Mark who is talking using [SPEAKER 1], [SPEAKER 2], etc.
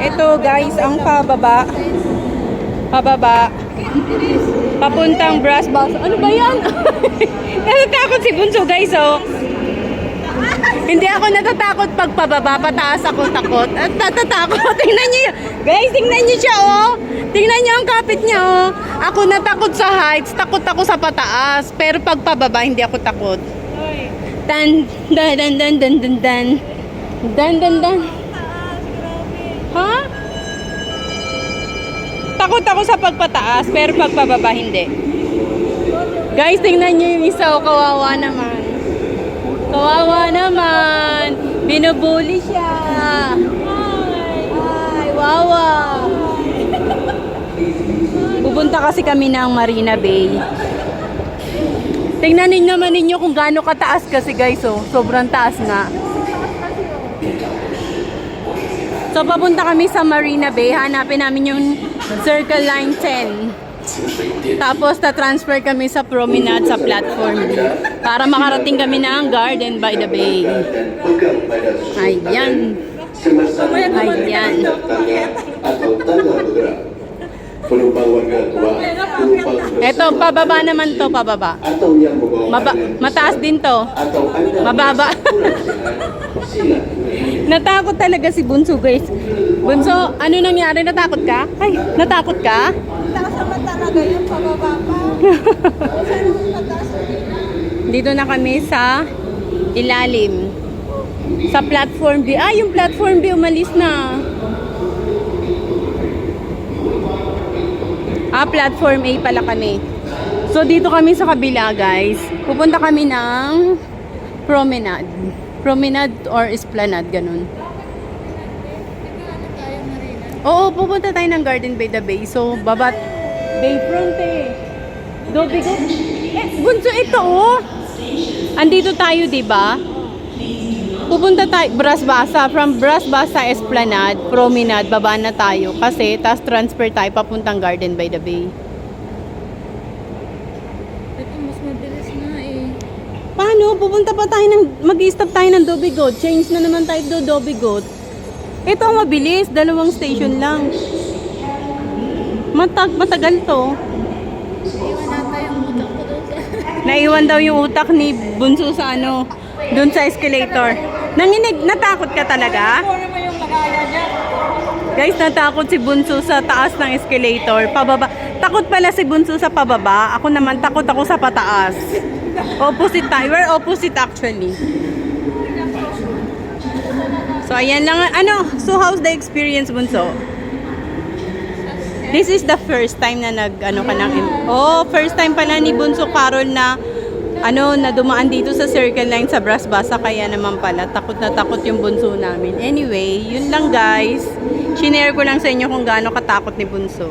[SPEAKER 1] Ito guys, ang pababa. Pababa. Papuntang brass box. Ano ba yan? natatakot si Bunso guys, oh. Hindi ako natatakot pag pababa, pataas ako takot. At natatakot. Tingnan niyo yun. Guys, tingnan niyo siya, oh. Tingnan niyo ang kapit niya, oh. Ako natakot sa heights, takot ako sa pataas. Pero pag pababa, hindi ako takot. Dan, dan, dan, dan, dan, dan, dan. Dan, dan, dan. Takot ako sa pagpataas, pero pag pababa, hindi. Guys, tingnan niyo yung isa, oh, kawawa naman. Kawawa naman. Binubuli siya. Ay, wawa. Pupunta kasi kami ng Marina Bay. Tingnan ninyo naman ninyo kung gaano kataas kasi guys, oh. Sobrang taas nga. So, papunta kami sa Marina Bay. Hanapin namin yung Circle Line 10. Tapos, ta-transfer kami sa promenade sa platform para makarating kami ng Garden by the Bay. Ayan. Ayan. Eto, pababa naman to, pababa. Maba mataas din to. Mababa. Natakot talaga si Bunso, guys. Bunso, ano nangyari? Natakot ka? Ay, natakot ka?
[SPEAKER 2] Taas naman talaga yung pababa pa.
[SPEAKER 1] Dito na kami sa ilalim. Sa platform B. Ah, yung platform B umalis na. Ah, platform A pala kami. So, dito kami sa kabila, guys. Pupunta kami ng promenade. Promenade or esplanade, ganun. Oo, pupunta tayo ng Garden by the Bay. So, babat Bayfront eh. Dobigo. Eh, bunso ito oh. Andito tayo, di ba? Pupunta tayo, Brasbasa. From Brasbasa Esplanade, Promenade, baba na tayo. Kasi, tas transfer tayo papuntang Garden by the Bay.
[SPEAKER 2] Ito mas mabilis na eh.
[SPEAKER 1] Paano? Pupunta pa tayo ng, mag-stop tayo ng Dobigot. Change na naman tayo do Dobigot. Ito ang mabilis, dalawang station lang. Matag, matagal to.
[SPEAKER 2] Doon.
[SPEAKER 1] Naiwan daw yung utak ni Bunso sa ano, dun sa escalator. Nanginig, natakot ka talaga? Guys, natakot si Bunso sa taas ng escalator. Pababa. Takot pala si Bunso sa pababa. Ako naman takot ako sa pataas. Opposite tayo. We're opposite actually. So, ayan lang. Ano? So, how's the experience, Bunso? This is the first time na nag, ano ka ng, oh, first time pala ni Bunso Carol na, ano, na dumaan dito sa circle line sa Brasbasa. Kaya naman pala, takot na takot yung bunso namin. Anyway, yun lang guys. Shinare ko lang sa inyo kung gaano katakot ni Bunso.